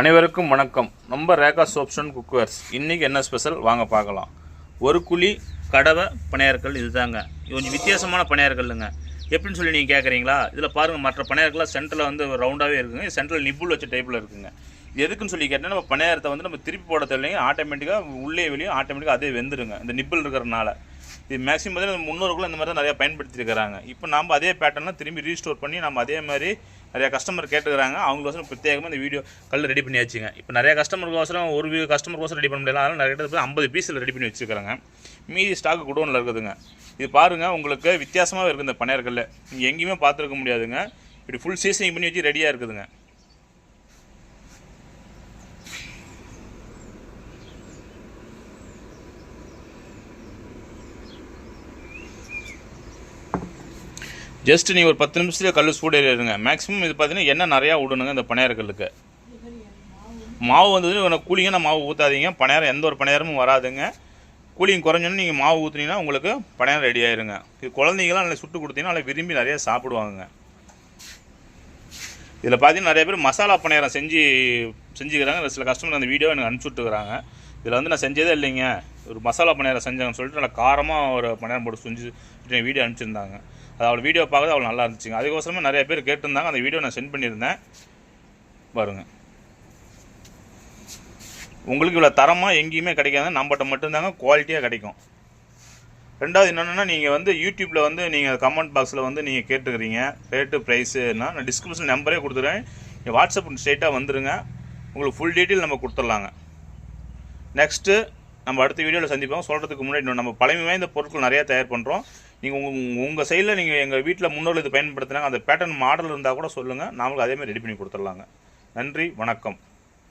அனைவருக்கும் வணக்கம். நம்ம ரேகா சோப்ஸ் குக்வேர்ஸ். இன்றைக்கி என்ன ஸ்பெஷல்? வாங்க பார்க்கலாம். ஒரு குழி கடவை பணியார்கள் இதுதாங்க. இது கொஞ்சம் வித்தியாசமான பணியார்கள்ங்க எப்படின்னு சொல்லி நீங்கள் கேட்குறீங்களா இதில் பாருங்கள் மற்ற பணியார்கள்லாம் சென்டரில் வந்து ரவுண்டாகவே இருக்குங்க. சென்ட்ரல் நிப்புள் வச்ச டைப்பில் இருக்குங்க. இது எதுக்குன்னு சொல்லி கேட்டால் நம்ம பணியாரத்தை வந்து நம்ம திருப்பி போட தேவையில்லைங்க. ஆட்டோமேட்டிக்காக உள்ளே வெளியும் ஆட்டோமேட்டிக்காக அதே வெந்துருங்க. இந்த நிப்பிள் இருக்கிறனால இது மேக்ஸிமம் வந்து முன்னோர்களும் இந்த மாதிரி தான் நிறையா பயன்படுத்தியிருக்கிறாங்க இப்போ நம்ம அதே பேட்டர்னில் திரும்பி ரீஸ்டோர் பண்ணி நம்ம அதே மாதிரி நிறையா கஸ்டமர் கேட்டுக்கிறாங்க. அவங்களுக்கோசரம் பிரத்யேகமாக இந்த வீடியோ கல் ரெடி பண்ணி வச்சுங்க இப்போ நிறைய கஸ்டமருக்கோசரம் ஒரு கஸ்டமருக்கோசரம் ரெடி பண்ண முடியல. அதனால் நிறைய இடத்துல ஐம்பது பீஸில் ரெடி பண்ணி வச்சுருக்காங்க மீதி ஸ்டாக் குடோனில் இருக்குதுங்க. இது பாருங்கள் உங்களுக்கு வித்தியாசமாக இருக்குது இந்த பணியார்களில் நீங்கள் எங்கேயுமே பார்த்துருக்க முடியாதுங்க. இப்படி ஃபுல் சீசனிங் பண்ணி வச்சு ரெடியாக இருக்குதுங்க. ஜஸ்ட் நீங்கள் ஒரு பத்து நிமிஷத்துல கல் இருங்க. மேக்ஸிமம் இது பார்த்தீங்கன்னா எண்ணெய் நிறையா விடணுங்க இந்த பணியார்கல்லுக்கு மாவு வந்தது கூலிங்க மாவு ஊற்றாதீங்க பணியாரம் எந்த ஒரு பணியாரமும் வராதுங்க. கூலிங் குறைஞ்சோன்னு நீங்கள் மாவு ஊற்றுனீங்கன்னா உங்களுக்கு பணியாரம் ரெடி ஆயிருங்க. இது குழந்தைங்களாம் நல்லா சுட்டு கொடுத்தீங்கன்னா நல்லா விரும்பி நிறையா சாப்பிடுவாங்க இதில் பார்த்தீங்கன்னா நிறைய பேர் மசாலா பணியாரம் செஞ்சு செஞ்சுக்கிறாங்க. சில கஸ்டமர் அந்த வீடியோ எனக்கு அனுப்பிச்சுட்டுக்கிறாங்க இதில் வந்து நான் செஞ்சதே இல்லைங்க. ஒரு மசாலா பணியாரம் செஞ்சாங்கன்னு சொல்லிட்டு நல்லா காரமாக ஒரு பணியாரம் போட்டு செஞ்சு வீடியோ அனுப்பிச்சிருந்தாங்க. அது அவள் வீடியோ பார்க்குறது அவள் நல்லா இருந்துச்சுங்க. அதுக்கோசரமே நிறைய பேர் கேட்டிருந்தாங்க. அந்த வீடியோ நான் சென்ட் பண்ணியிருந்தேன். பாருங்க. உங்களுக்கு இவ்வளோ தரமாக எங்கேயுமே கிடைக்காது. நம்மகிட்ட மட்டும்தாங்க குவாலிட்டியாக கிடைக்கும். ரெண்டாவது என்னென்னா நீங்கள் வந்து யூடியூப்பில் வந்து நீங்கள் கமெண்ட் பாக்ஸில் வந்து நீங்கள் கேட்டுக்கிறீங்க. ரேட்டு ப்ரைஸுன்னா நான் டிஸ்கிரிப்ஷன் நம்பரே கொடுத்துறேன். நீங்கள் வாட்ஸ்அப் ஸ்ட்ரெயிட்டாக வந்துடுங்க உங்களுக்கு ஃபுல் டீட்டெயில் நம்ம கொடுத்துட்லாங்க. நெக்ஸ்ட்டு நம்ம அடுத்த வீடியோவில் சந்திப்போம். சொல்கிறதுக்கு முன்னாடி இன்னும் நம்ம பழமை வாய்ந்த பொருட்கள் நிறையா தயார் பண்ணுறோம் நீங்கள் உங்கள் உங்கள் சைடில் நீங்கள் எங்கள் வீட்டில் முன்னோர்கள் இது பயன்படுத்தினாங்க அந்த பேட்டர்ன் மாடல் இருந்தால் கூட சொல்லுங்கள் நாமளும் அதேமாதிரி ரெடி பண்ணி கொடுத்துடலாங்க. நன்றி வணக்கம்.